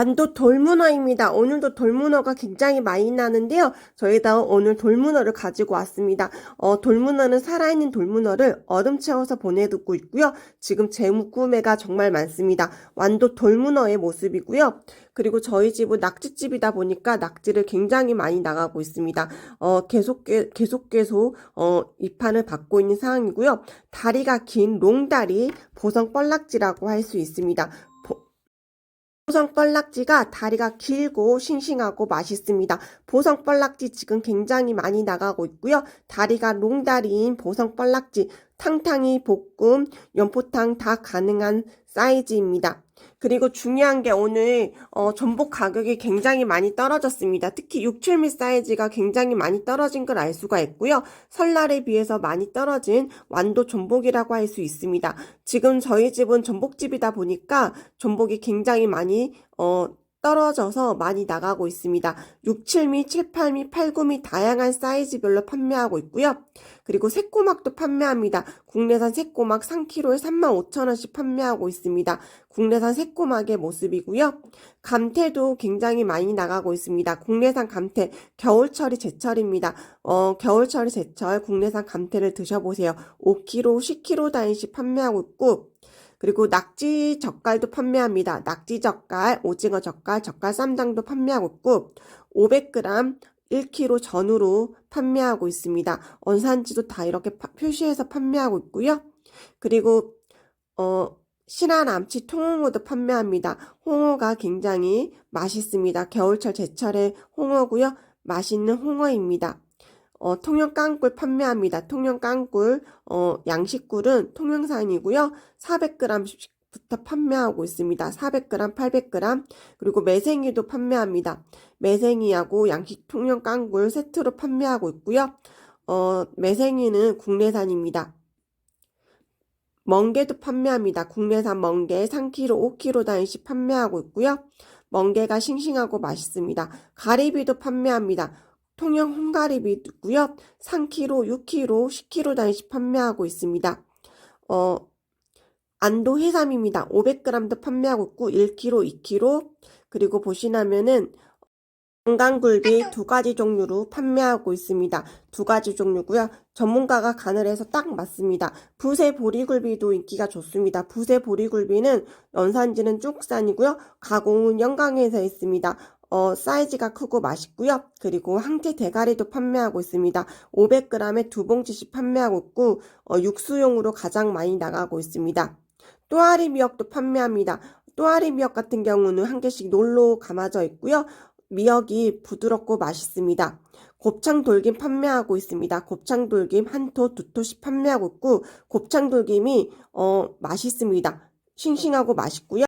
안도 돌문어입니다. 오늘도 돌문어가 굉장히 많이 나는데요. 저희가 오늘 돌문어를 가지고 왔습니다. 어, 돌문어는 살아있는 돌문어를 얼음 채워서 보내두고 있고요. 지금 재무구매가 정말 많습니다. 완도 돌문어의 모습이고요. 그리고 저희 집은 낙지집이다 보니까 낙지를 굉장히 많이 나가고 있습니다. 어, 계속, 계속, 계속, 어, 입판을 받고 있는 상황이고요. 다리가 긴 롱다리 보성 뻘락지라고 할 수 있습니다. 보성 뻘락지가 다리가 길고 싱싱하고 맛있습니다. 보성 뻘락지 지금 굉장히 많이 나가고 있고요. 다리가 롱다리인 보성 뻘락지, 탕탕이, 볶음, 연포탕 다 가능한 사이즈입니다. 그리고 중요한 게 오늘 어, 전복 가격이 굉장히 많이 떨어졌습니다. 특히 6, 7mm 사이즈가 굉장히 많이 떨어진 걸 알 수가 있고요. 설날에 비해서 많이 떨어진 완도 전복이라고 할 수 있습니다. 지금 저희 집은 전복집이다 보니까 전복이 굉장히 많이 어, 떨어져서 많이 나가고 있습니다. 6, 7미, 7, 8미, 8, 9미 다양한 사이즈별로 판매하고 있고요. 그리고 새꼬막도 판매합니다. 국내산 새꼬막 3kg에 35,000원씩 판매하고 있습니다. 국내산 새꼬막의 모습이고요. 감태도 굉장히 많이 나가고 있습니다. 국내산 감태, 겨울철이 제철입니다. 어, 겨울철이 제철 국내산 감태를 드셔보세요. 5kg, 10kg 단위씩 판매하고 있고 그리고 낙지 젓갈도 판매합니다. 낙지 젓갈, 오징어 젓갈, 젓갈 쌈장도 판매하고 있고 500g 1kg 전후로 판매하고 있습니다. 원산지도 다 이렇게 파, 표시해서 판매하고 있고요. 그리고 어 신한 암치 통홍어도 판매합니다. 홍어가 굉장히 맛있습니다. 겨울철 제철의 홍어고요. 맛있는 홍어입니다. 어, 통영 깡꿀 판매합니다. 통영 깡꿀, 어, 양식꿀은 통영산이고요. 400g부터 판매하고 있습니다. 400g, 800g, 그리고 매생이도 판매합니다. 매생이하고 양식 통영 깡꿀 세트로 판매하고 있고요. 어, 매생이는 국내산입니다. 멍게도 판매합니다. 국내산 멍게 3kg, 5kg 단위씩 판매하고 있고요. 멍게가 싱싱하고 맛있습니다. 가리비도 판매합니다. 통영 홍가리비 있고요. 3kg, 6kg, 10kg 단위씩 판매하고 있습니다. 어, 안도 해삼입니다. 500g도 판매하고 있고 1kg, 2kg 그리고 보시나면은 건강굴비 두 가지 종류로 판매하고 있습니다. 두 가지 종류고요. 전문가가 간을 해서 딱 맞습니다. 부세 보리굴비도 인기가 좋습니다. 부세 보리굴비는 연산지는 쭉산이고요. 가공은 영광에서 있습니다. 어, 사이즈가 크고 맛있고요. 그리고 항태 대가리도 판매하고 있습니다. 500g에 두 봉지씩 판매하고 있고 어, 육수용으로 가장 많이 나가고 있습니다. 또아리 미역도 판매합니다. 또아리 미역 같은 경우는 한 개씩 놀로 감아져 있고요. 미역이 부드럽고 맛있습니다. 곱창 돌김 판매하고 있습니다. 곱창 돌김 한 토, 두 토씩 판매하고 있고 곱창 돌김이 어, 맛있습니다. 싱싱하고 맛있고요.